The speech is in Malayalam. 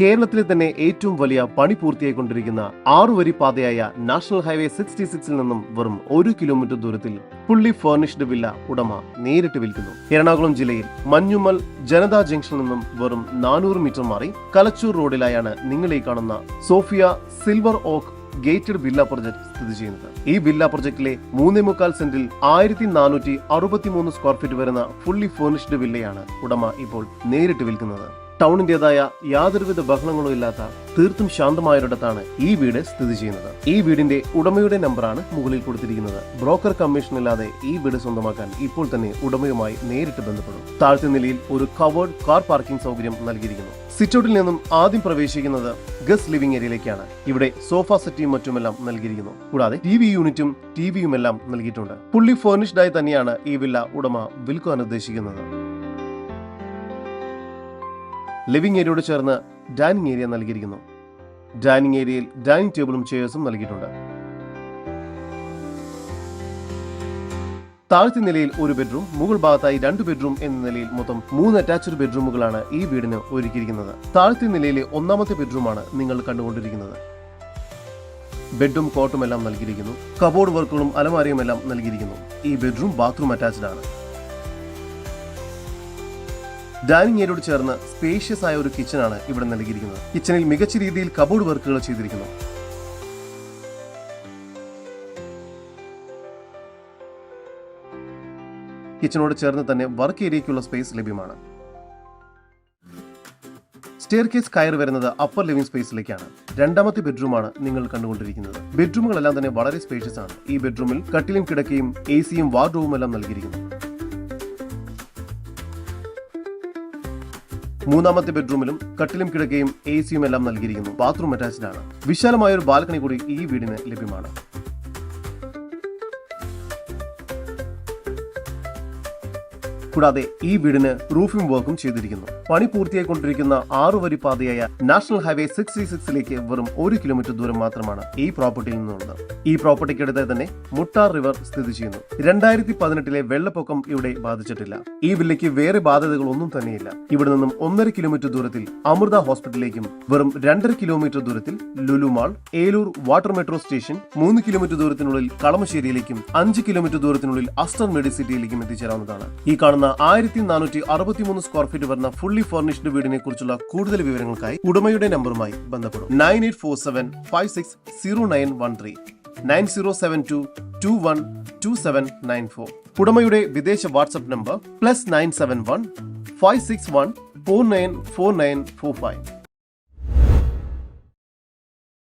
കേരളത്തിലെ തന്നെ ഏറ്റവും വലിയ പണി പൂർത്തിയായിക്കൊണ്ടിരിക്കുന്ന ആറുവരി പാതയായ നാഷണൽ ഹൈവേ സിക്സ്റ്റി സിക്സിൽ നിന്നും വെറും ഒരു കിലോമീറ്റർ ദൂരത്തിൽ ഫുള്ളി ഫർണിഷ്ഡ് വില്ല ഉടമ നേരിട്ട് വിൽക്കുന്നു. എറണാകുളം ജില്ലയിൽ മഞ്ഞുമൽ ജനതാ ജംഗ്ഷനിൽ നിന്നും വെറും നാനൂറ് മീറ്റർ മാറി കലച്ചൂർ റോഡിലായാണ് നിങ്ങൾ ഈ കാണുന്ന Sophia silver oak gated villa project സ്ഥിതി ചെയ്യുന്നത്. ഈ വില്ല പ്രൊജക്ടിലെ മൂന്നേ മുക്കാൽ സെന്റിൽ ആയിരത്തി നാനൂറ്റി അറുപത്തിമൂന്ന് സ്ക്വയർ ഫീറ്റ് വരുന്ന ഫുള്ളി ഫേർണിഷ്ഡ് വില്ലയാണ് ഉടമ ഇപ്പോൾ നേരിട്ട് വിൽക്കുന്നത്. ടൗണിന്റേതായ യാതൊരുവിധ ബഹളങ്ങളും ഇല്ലാത്ത തീർത്തും ശാന്തമായൊരിടത്താണ് ഈ വീട് സ്ഥിതി ചെയ്യുന്നത്. ഈ വീടിന്റെ ഉടമയുടെ നമ്പറാണ് മുകളിൽ കൊടുത്തിരിക്കുന്നത്. ബ്രോക്കർ കമ്മീഷൻ ഇല്ലാതെ ഈ വീട് സ്വന്തമാക്കാൻ ഇപ്പോൾ തന്നെ ഉടമയുമായി നേരിട്ട് ബന്ധപ്പെടും. താഴ്ത്ത നിലയിൽ ഒരു കവേർഡ് കാർ പാർക്കിംഗ് സൗകര്യം നൽകിയിരിക്കുന്നു. സിറ്റൗട്ടിൽ നിന്നും ആദ്യം പ്രവേശിക്കുന്നത് ഗസ്റ്റ് ലിവിംഗ് ഏരിയയിലേക്കാണ്. ഇവിടെ സോഫ സെറ്റിയും മറ്റുമെല്ലാം നൽകിയിരിക്കുന്നു. കൂടാതെ ടി വി യൂണിറ്റും ടി വിയും എല്ലാം നൽകിയിട്ടുണ്ട്. ഫുള്ളി ഫേർണിഷ്ഡ് ആയി തന്നെയാണ് ഈ വില്ല ഉടമ വിൽക്കുവാൻ ഉദ്ദേശിക്കുന്നത്. ലിവിംഗ് ഏരിയയോട് ചേർന്ന് ഡൈനിങ് ഏരിയ നൽകിയിരിക്കുന്നു. ഡൈനിങ് ഏരിയയിൽ ഡൈനിങ് ടേബിളും ചെയേഴ്സും നൽകിയിട്ടുണ്ട്. താഴത്തെ നിലയിൽ ഒരു ബെഡ്റൂം മുകൾ ഭാഗത്തായി രണ്ട് ബെഡ്റൂം എന്ന നിലയിൽ മൊത്തം മൂന്ന് അറ്റാച്ച്ഡ് ബെഡ്റൂമുകളാണ് ഈ വീടിന് ഒരുക്കിയിരിക്കുന്നത്. താഴത്തെ നിലയിലെ ഒന്നാമത്തെ ബെഡ്റൂമാണ് നിങ്ങൾ കണ്ടുകൊണ്ടിരിക്കുന്നത്. ബെഡും കോട്ടും എല്ലാം നൽകിയിരിക്കുന്നു. കബോർഡ് വർക്കുകളും അലമാരയും എല്ലാം നൽകിയിരിക്കുന്നു. ഈ ബെഡ്റൂം ബാത്റൂം അറ്റാച്ച്ഡ് ആണ്. ഡൈനിങ് ഏരിയോട് ചേർന്ന് സ്പേഷ്യസ് ആയ ഒരു കിച്ചൺ ആണ് ഇവിടെ നൽകിയിരിക്കുന്നത്. കിച്ചണിൽ മികച്ച രീതിയിൽ കബോർഡ് വർക്കുകൾ ചെയ്തിരിക്കുന്നു. കിച്ചണോട് ചേർന്ന് തന്നെ വർക്ക് ഏരിയയ്ക്കുള്ള സ്പേസ് ലഭ്യമാണ്. സ്റ്റെയർ കേസ് കയറി വരുന്നത് അപ്പർ ലിവിംഗ് സ്പേസിലേക്കാണ് രണ്ടാമത്തെ ബെഡ്റൂമാണ് നിങ്ങൾ കണ്ടുകൊണ്ടിരിക്കുന്നത്. ബെഡ്റൂമുകളെല്ലാം തന്നെ വളരെ സ്പേഷ്യസ് ആണ്. ഈ ബെഡ്റൂമിൽ കട്ടിലും കിടക്കയും എ സിയും വാർഡ്രോവും എല്ലാം നൽകിയിരിക്കുന്നു. മൂന്നാമത്തെ ബെഡ്റൂമിലും കട്ടിലും കിടക്കയും എ സിയും എല്ലാം നൽകിയിരിക്കുന്നു. ബാത്റൂം അറ്റാച്ച്ഡ് ആണ് വിശാലമായ ഒരു ബാൽക്കണി കൂടി ഈ വീടിന് ലഭ്യമാണ്. കൂടാതെ ഈ വീടിന് റൂഫിംഗ് വർക്കും ചെയ്തിരിക്കുന്നു. പണി പൂർത്തിയായിക്കൊണ്ടിരിക്കുന്ന ആറു വരി പാതയായ നാഷണൽ ഹൈവേ സിക്സ്റ്റി സിക്സിലേക്ക് വെറും ഒരു കിലോമീറ്റർ ദൂരം മാത്രമാണ് ഈ പ്രോപ്പർട്ടിയിൽ നിന്നുള്ളത്. ഈ പ്രോപ്പർട്ടിക്കടുത്ത് തന്നെ മുട്ടാർ റിവർ സ്ഥിതി ചെയ്യുന്നു. രണ്ടായിരത്തി പതിനെട്ടിലെ വെള്ളപ്പൊക്കം ഇവിടെ ബാധിച്ചിട്ടില്ല. ഈ വില്ലയ്ക്ക് വേറെ ബാധ്യതകളൊന്നും തന്നെയില്ല. ഇവിടെ നിന്നും ഒന്നര കിലോമീറ്റർ ദൂരത്തിൽ അമൃത ഹോസ്പിറ്റലിലേക്കും വെറും രണ്ടര കിലോമീറ്റർ ദൂരത്തിൽ Lulu mall Eloor water metro station മൂന്ന് കിലോമീറ്റർ ദൂരത്തിനുള്ളിൽ കളമശ്ശേരിയിലേക്കും അഞ്ച് കിലോമീറ്റർ ദൂരത്തിനുള്ളിൽ അസ്റ്റർ മെഡിസിറ്റിയിലേക്കും എത്തിച്ചേരാവുന്നതാണ്. ഈ കാണുന്ന ആയിരത്തി നാനൂറ്റി അറുപത്തിമൂന്ന് സ്ക്വയർ ഫീറ്റ് വരുന്ന ഫുള്ളി ഫർണിഷ്ഡ് വീടിനെ കുറിച്ചുള്ള കൂടുതൽ വിവരങ്ങൾക്കായി ഉടമയുടെ നമ്പറുമായി ബന്ധപ്പെടും. Nine eight four seven five six zero nine one three nine zero seven two two one two seven nine four ഉടമയുടെ വിദേശ WhatsApp number plus nine seven one five six one four nine four nine four five